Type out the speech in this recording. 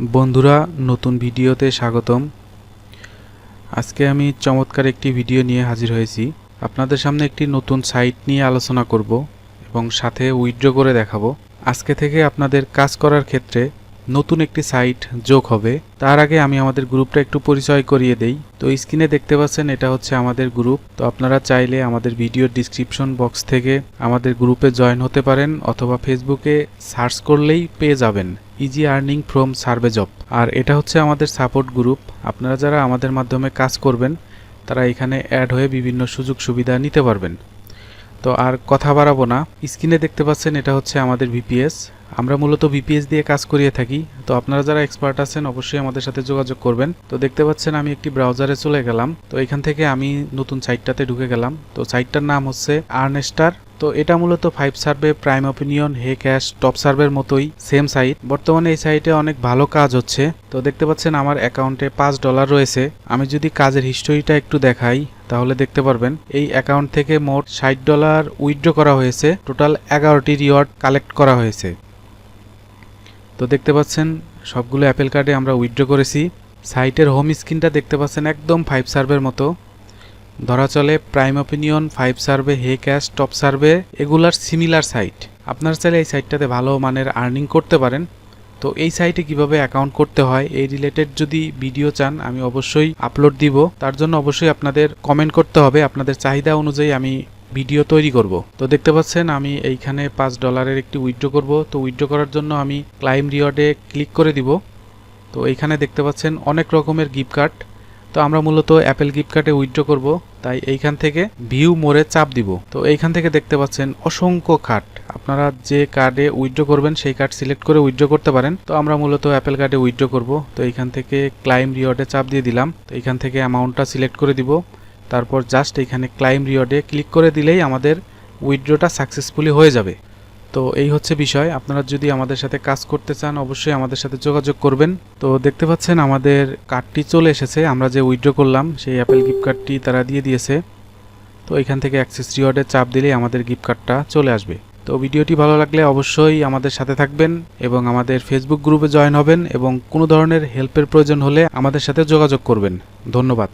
বন্ধুরা, নতুন ভিডিওতে স্বাগতম। আজকে আমি চমৎকার একটি ভিডিও নিয়ে হাজির হয়েছি। আপনাদের সামনে একটি নতুন সাইট নিয়ে আলোচনা করব এবং সাথে উইথড্র করে দেখাবো। আজকে থেকে আপনাদের কাজ করার ক্ষেত্রে নতুন একটি সাইট যোগ হবে। তার আগে আমি আমাদের গ্রুপটা একটু পরিচয় করিয়ে দেই। তো স্ক্রিনে দেখতে পাচ্ছেন, এটা হচ্ছে আমাদের গ্রুপ। তো আপনারা চাইলে আমাদের ভিডিওর ডিসক্রিপশন বক্স থেকে আমাদের গ্রুপে জয়েন হতে পারেন অথবা ফেসবুকে সার্চ করলেই পেয়ে যাবেন। Easy earning from survey job আর এটা হচ্ছে আমাদের সাপোর্ট গ্রুপ আপনারা যারা আমাদের মাধ্যমে কাজ করবেন, তারা এখানে অ্যাড হয়ে বিভিন্ন সুযোগ সুবিধা নিতে পারবেন। তো আর কথা বাড়াবো না। স্ক্রিনে দেখতে পাচ্ছেন, এটা হচ্ছে আমাদের ভিপিএস আমরা মূলত ভিপিএস দিয়ে কাজ করিয়ে থাকি। তো আপনারা যারা এক্সপার্ট আছেন, অবশ্যই আমাদের সাথে যোগাযোগ করবেন। তো দেখতে পাচ্ছেন, আমি একটি ব্রাউজারে চলে গেলাম। তো এখান থেকে আমি নতুন সাইটটাতে ঢুকে গেলাম। তো সাইটটার নাম হচ্ছে আর্নেস্টার তো এটা মূলত five survey Prime Opinion Hey Cash Top সার্ভের মতোই সেম সাইট বর্তমানে এই সাইটে অনেক ভালো কাজ হচ্ছে। তো দেখতে পাচ্ছেন, আমার অ্যাকাউন্টে পাঁচ ডলার রয়েছে। আমি যদি কাজের হিস্টোরিটা একটু দেখাই, তাহলে দেখতে পারবেন, এই অ্যাকাউন্ট থেকে মোট ষাট ডলার উইথড্র করা হয়েছে। টোটাল এগারোটি রিওয়ার্ড কালেক্ট করা হয়েছে। তো দেখতে পাচ্ছেন, সবগুলো অ্যাপেল কার্ডে আমরা উইথড্র করেছি। সাইটের হোম স্ক্রিনটা দেখতে পাচ্ছেন একদম ফাইভ সার্ভের মতো। ধরা চলে Prime Opinion five survey Hey Cash Top survey এগুলার সিমিলার সাইট আপনার চাইলে এই সাইটটাতে ভালো মানের আর্নিং করতে পারেন। তো এই সাইটে কীভাবে অ্যাকাউন্ট করতে হয়, এই রিলেটেড যদি ভিডিও চান, আমি অবশ্যই আপলোড দিব। তার জন্য অবশ্যই আপনাদের কমেন্ট করতে হবে। আপনাদের চাহিদা অনুযায়ী আমি ভিডিও তৈরি করব। তো দেখতে পাচ্ছেন, আমি এইখানে পাঁচ ডলারের একটি উইথড্র করব। তো উইথড্র করার জন্য আমি ক্লাইম রিওয়ার্ডে ক্লিক করে দিব। তো এইখানে দেখতে পাচ্ছেন, অনেক রকমের গিফট কার্ড তো আমরা মূলত অ্যাপেল গিফট কার্ডে উইথড্র করব। তাই এইখান থেকে ভিউ মোড়ে চাপ দিব। তো এইখান থেকে দেখতে পাচ্ছেন, অসংখ্য কার্ড আপনারা যে কার্ডে উইথড্র করবেন, সেই কার্ড সিলেক্ট করে উইথড্র করতে পারেন। তো আমরা মূলত অ্যাপেল কার্ডে উইথড্র করব। তো এইখান থেকে ক্লাইম রিওয়ার্ডে চাপ দিয়ে দিলাম। তো এইখান থেকে অ্যামাউন্টটা সিলেক্ট করে দিব। তারপর জাস্ট এখানে ক্লাইম রিওয়ার্ডে ক্লিক করে দিলেই আমাদের উইথড্রটা সাকসেসফুলি হয়ে যাবে। তো এই হচ্ছে বিষয়। আপনারা যদি আমাদের সাথে কাজ করতে চান, অবশ্যই আমাদের সাথে যোগাযোগ করবেন। তো দেখতে পাচ্ছেন আমাদের কার্ডটি চলে এসেছে। আমরা যে উইথড্র করলাম, সেই অ্যাপেল গিফট কার্ডটি তারা দিয়ে দিয়েছে। তো এখান থেকে অ্যাক্সেস রিওয়ার্ডে চাপ দিলেই আমাদের গিফট কার্ডটা চলে আসবে। তো ভিডিওটি ভালো লাগলে অবশ্যই আমাদের সাথে থাকবেন এবং আমাদের ফেসবুক গ্রুপে জয়েন হবেন এবং কোনো ধরনের হেল্পের প্রয়োজন হলে আমাদের সাথে যোগাযোগ করবেন। ধন্যবাদ।